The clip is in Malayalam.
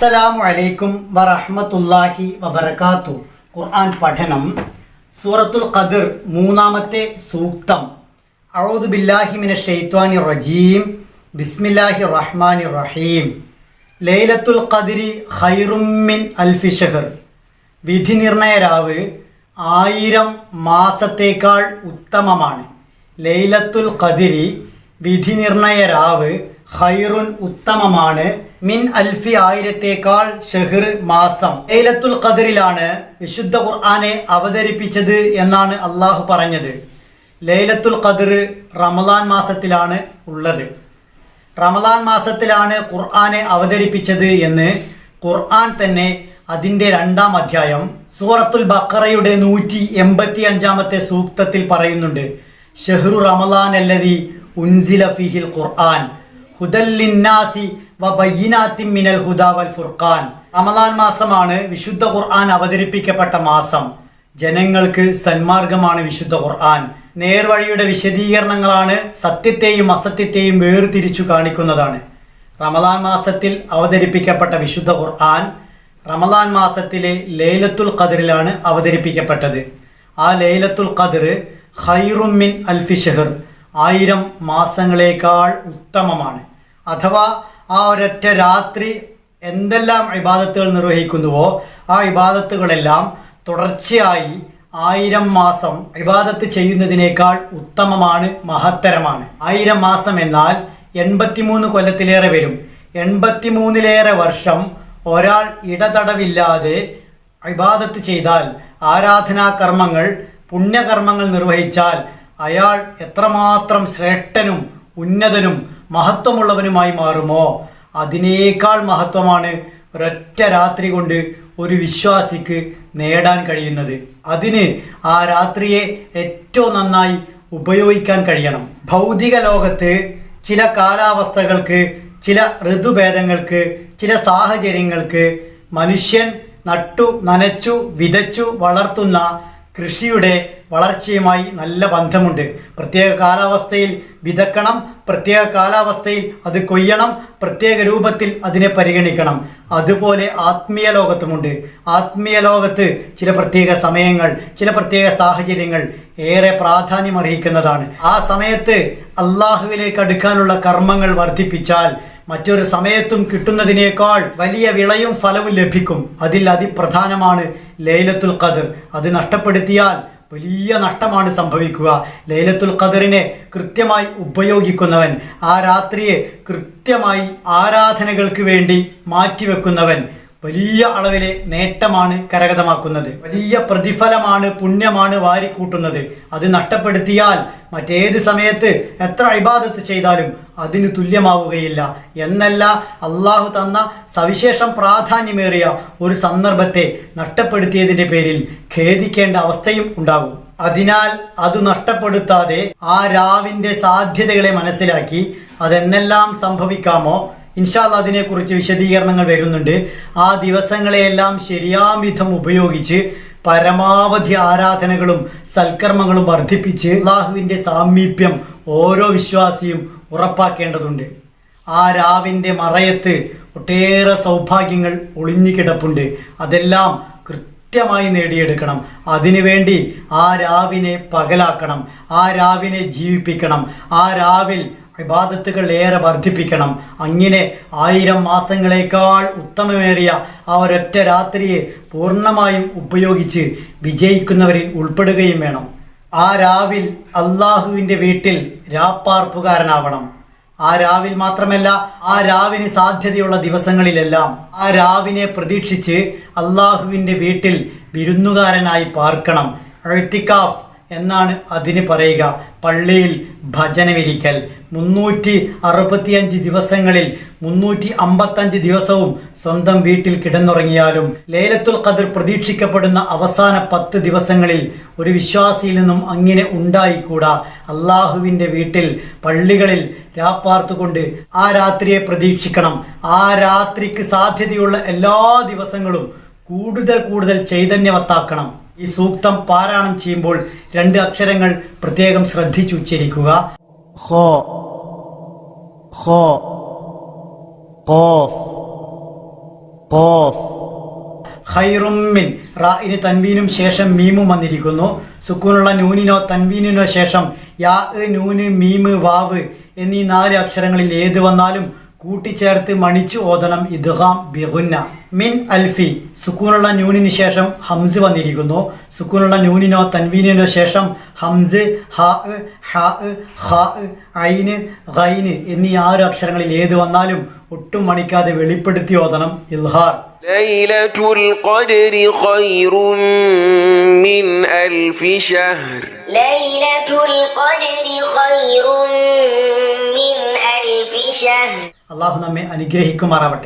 അസ്സലാമു അലൈക്കും വറഹ്മത്തുള്ളാഹി വബർക്കാത്തു ഖുർആൻ പഠനം. സൂറത്തുൽ ഖദർ മൂന്നാമത്തെ സൂക്തം. അഊദു ബില്ലാഹി മിന ശൈത്വാനി റജീം. ബിസ്മില്ലാഹി റഹ്മാനി റഹീം. ലൈലത്തുൽ ഖദ്രി ഖൈറും മിൻ അൽഫി ഷഹർ വിധി നിർണയ രാവ് ആയിരം മാസത്തേക്കാൾ ഉത്തമമാണ്. ലൈലത്തുൽ ഖദിരി വിധി നിർണയ രാവ് ഖൈറുൻ ഉത്തമമാണ്. മിൻ അൽഫി ആയിരത്തേക്കാൾ ഷെഹർ മാസം. ലൈലത്തുൽ ഖദറിലാണ് വിശുദ്ധ ഖുർആാനെ അവതരിപ്പിച്ചത് എന്നാണ് അള്ളാഹു പറഞ്ഞത്. ലൈലത്തുൽ ഖദർ റമദാൻ മാസത്തിലാണ് ഉള്ളത്. റമദാൻ മാസത്തിലാണ് ഖുർആാനെ അവതരിപ്പിച്ചത് എന്ന് ഖുർആൻ തന്നെ അതിന്റെ രണ്ടാം അധ്യായം സൂറത്തുൽ ബക്കറയുടെ നൂറ്റി എൺപത്തി അഞ്ചാമത്തെ സൂക്തത്തിൽ പറയുന്നുണ്ട്. ഷെഹ്റു റമദാൻ അല്ലതി ഉൻസില ഫിഹിൽ ഖുർആൻ. മിനൽ ഹുദാ വൽ ഫുർഖാൻ. റമദാൻ മാസമാണ് വിശുദ്ധ ഖുർആൻ അവതരിപ്പിക്കപ്പെട്ട മാസം. ജനങ്ങൾക്ക് സന്മാർഗമാണ് വിശുദ്ധ ഖുർആൻ. നേർവഴിയുടെ വിശദീകരണങ്ങളാണ് സത്യത്തെയും അസത്യത്തെയും വേർതിരിച്ചു കാണിക്കുന്നതാണ്. റമദാൻ മാസത്തിൽ അവതരിപ്പിക്കപ്പെട്ട വിശുദ്ധ ഖുർആൻ റമദാൻ മാസത്തിലെ ലൈലത്തുൽ ഖദറിലാണ് അവതരിപ്പിക്കപ്പെട്ടത്. ആ ലൈലത്തുൽ ഖദർ ഹൈറുമിൻ മിൻ അൽഫി ഷഹർ. ആയിരം മാസങ്ങളേക്കാൾ ഉത്തമമാണ്. അഥവാ ആ ഒരൊറ്റ രാത്രി എന്തെല്ലാം ഇബാദത്തുകൾ നിർവഹിക്കുന്നുവോ ആ ഇബാദത്തുകളെല്ലാം തുടർച്ചയായി ആയിരം മാസം ഇബാദത്ത് ചെയ്യുന്നതിനേക്കാൾ ഉത്തമമാണ് മഹത്തരമാണ്. ആയിരം മാസം എന്നാൽ എൺപത്തിമൂന്ന് കൊല്ലത്തിലേറെ വരും. എൺപത്തിമൂന്നിലേറെ വർഷം ഒരാൾ ഇടതടവില്ലാതെ ഇബാദത്ത് ചെയ്താൽ ആരാധനാ കർമ്മങ്ങൾ പുണ്യകർമ്മങ്ങൾ നിർവഹിച്ചാൽ അയാൾ എത്രമാത്രം ശ്രേഷ്ഠനും ഉന്നതനും മഹത്വമുള്ളവനുമായി മാറുമോ? അതിനേക്കാൾ മഹത്വമാണ് ഒരൊറ്റ രാത്രി കൊണ്ട് ഒരു വിശ്വാസിക്ക് നേടാൻ കഴിയുന്നത്. അതിന് ആ രാത്രിയെ ഏറ്റവും നന്നായി ഉപയോഗിക്കാൻ കഴിയണം. ഭൗതിക ലോകത്ത് ചില കാലാവസ്ഥകൾക്ക് ചില ഋതുഭേദങ്ങൾക്ക് ചില സാഹചര്യങ്ങൾക്ക് മനുഷ്യൻ നട്ടു നനച്ചു വിതച്ചു വളർത്തുന്ന കൃഷിയുടെ വളർച്ചയുമായി നല്ല ബന്ധമുണ്ട്. പ്രത്യേക കാലാവസ്ഥയിൽ വിതക്കണം പ്രത്യേക കാലാവസ്ഥയിൽ അത് കൊയ്യണം പ്രത്യേക രൂപത്തിൽ അതിനെ പരിഗണിക്കണം. അതുപോലെ ആത്മീയ ലോകത്തുമുണ്ട്. ആത്മീയ ലോകത്ത് ചില പ്രത്യേക സമയങ്ങൾ ചില പ്രത്യേക സാഹചര്യങ്ങൾ ഏറെ പ്രാധാന്യം അർഹിക്കുന്നതാണ് ആ സമയത്ത് അള്ളാഹുവിലേക്ക് അടുക്കാനുള്ള കർമ്മങ്ങൾ വർദ്ധിപ്പിച്ചാൽ മറ്റൊരു സമയത്തും കിട്ടുന്നതിനേക്കാൾ വലിയ വിളയും ഫലവും ലഭിക്കും. അതിൽ അതിപ്രധാനമാണ് ലൈലത്തുൽ ഖദർ. അത് നഷ്ടപ്പെടുത്തിയാൽ വലിയ നഷ്ടമാണ് സംഭവിക്കുക. ലൈലത്തുൽ ഖദറിനെ കൃത്യമായി ഉപയോഗിക്കുന്നവൻ ആ രാത്രിയെ കൃത്യമായി ആരാധനകൾക്ക് വേണ്ടി മാറ്റിവെക്കുന്നവൻ വലിയ അളവിലെ നേട്ടമാണ് കരഗതമാക്കുന്നത്. വലിയ പ്രതിഫലമാണ് പുണ്യമാണ് വാരിക്കൂട്ടുന്നത്. അത് നഷ്ടപ്പെടുത്തിയാൽ മറ്റേത് സമയത്ത് എത്ര ഇബാദത്ത് ചെയ്താലും അതിന് തുല്യമാവുകയില്ല. എന്നല്ല അള്ളാഹു തന്ന സവിശേഷം പ്രാധാന്യമേറിയ ഒരു സന്ദർഭത്തെ നഷ്ടപ്പെടുത്തിയതിന്റെ പേരിൽ ഖേദിക്കേണ്ട അവസ്ഥയും ഉണ്ടാകും. അതിനാൽ അത് നഷ്ടപ്പെടുത്താതെ ആ രാവിന്റെ സാധ്യതകളെ മനസ്സിലാക്കി അതെന്നെല്ലാം സംഭവിക്കാമോ? ഇൻഷാല്ല അതിനെക്കുറിച്ച് വിശദീകരണങ്ങൾ വരുന്നുണ്ട്. ആ ദിവസങ്ങളെയെല്ലാം ശരിയാം വിധം ഉപയോഗിച്ച് പരമാവധി ആരാധനകളും സൽക്കർമ്മങ്ങളും വർദ്ധിപ്പിച്ച് അള്ളാഹുവിന്റെ സാമീപ്യം ഓരോ വിശ്വാസിയും ഉറപ്പാക്കേണ്ടതുണ്ട്. ആ രാവിന്റെ മറയത്ത് ഒട്ടേറെ സൗഭാഗ്യങ്ങൾ ഒളിഞ്ഞു കിടപ്പുണ്ട്. അതെല്ലാം കൃത്യമായി നേടിയെടുക്കണം. അതിനുവേണ്ടി ആ രാവിനെ പകലാക്കണം. ആ രാവിനെ ജീവിപ്പിക്കണം. ആ രാവിൽ ഇബാദത്തുകൾ ഏറെ വർദ്ധിപ്പിക്കണം. അങ്ങനെ ആയിരം മാസങ്ങളേക്കാൾ ഉത്തമമേറിയ ആ ഒരൊറ്റ രാത്രിയെ പൂർണമായും ഉപയോഗിച്ച് വിജയിക്കുന്നവരിൽ ഉൾപ്പെടുകയും വേണം. ആ രാവിൽ അള്ളാഹുവിന്റെ വീട്ടിൽ രാപ്പാർപ്പുകാരനാവണം. ആ രാവിൽ മാത്രമല്ല ആ രാവിന് സാധ്യതയുള്ള ദിവസങ്ങളിലെല്ലാം ആ രാവിനെ പ്രതീക്ഷിച്ച് അള്ളാഹുവിന്റെ വീട്ടിൽ വിരുന്നുകാരനായി പാർക്കണം. എഴുത്തിക്കാഫ് എന്നാണ് അതിന് പറയുക. പള്ളിയിൽ ഭജനമിരിക്കൽ. മുന്നൂറ്റി അറുപത്തിയഞ്ച് ദിവസങ്ങളിൽ മുന്നൂറ്റി അമ്പത്തഞ്ച് ദിവസവും സ്വന്തം വീട്ടിൽ കിടന്നുറങ്ങിയാലും ലേലത്തുൽ ഖദർ പ്രതീക്ഷിക്കപ്പെടുന്ന അവസാന പത്ത് ദിവസങ്ങളിൽ ഒരു വിശ്വാസിയിൽ നിന്നും അങ്ങനെ ഉണ്ടായിക്കൂടാ. അള്ളാഹുവിന്റെ വീട്ടിൽ പള്ളികളിൽ രാപ്പാർത്തുകൊണ്ട് ആ രാത്രിയെ പ്രതീക്ഷിക്കണം. ആ രാത്രിക്ക് സാധ്യതയുള്ള എല്ലാ ദിവസങ്ങളും കൂടുതൽ കൂടുതൽ ചൈതന്യവത്താക്കണം. ഈ സൂക്തം പാരായണം ചെയ്യുമ്പോൾ രണ്ട് അക്ഷരങ്ങൾ പ്രത്യേകം ശ്രദ്ധിച്ചു ഉച്ചരിക്കുക. ഹൈറും തൻവീനും ശേഷം മീമും വന്നിരിക്കുന്നു. സുക്കൂനുള്ള നൂനിനോ തൻവീനിനോ ശേഷം യാ നൂന് മീമ് വാവ് എന്നീ നാല് അക്ഷരങ്ങളിൽ ഏത് വന്നാലും കൂട്ടിച്ചേർത്ത് മണിച്ചു ഓതണം ഇദ്ഹാം ബിഗുന്ന. മിൻ അൽഫി. സുക്കൂനുള്ള ന്യൂനിന് ശേഷം ഹംസ് വന്നിരിക്കുന്നു. സുക്കൂനുള്ള ന്യൂനിനോ തൻവീനിനോ ശേഷം ഹംസ് ഹ ഹ ഹ ഐന് ഹൈന് എന്നീ ആറ് അക്ഷരങ്ങളിൽ ഏത് വന്നാലും ഒട്ടും മണിക്കാതെ വെളിപ്പെടുത്തി ഓതണം ഇൽഹാർ. ലൈലത്തുൽ ഖദ്രി ഖൈറുൻ മിൻ അൽഫി ഷഹർ ലൈലത്തുൽ ഖദ്രി ഖൈറുൻ മിൻ അൽഫി ഷഹർ അള്ളാഹു നമ്മെ അനുഗ്രഹിക്കുമാറാവട്ടെ.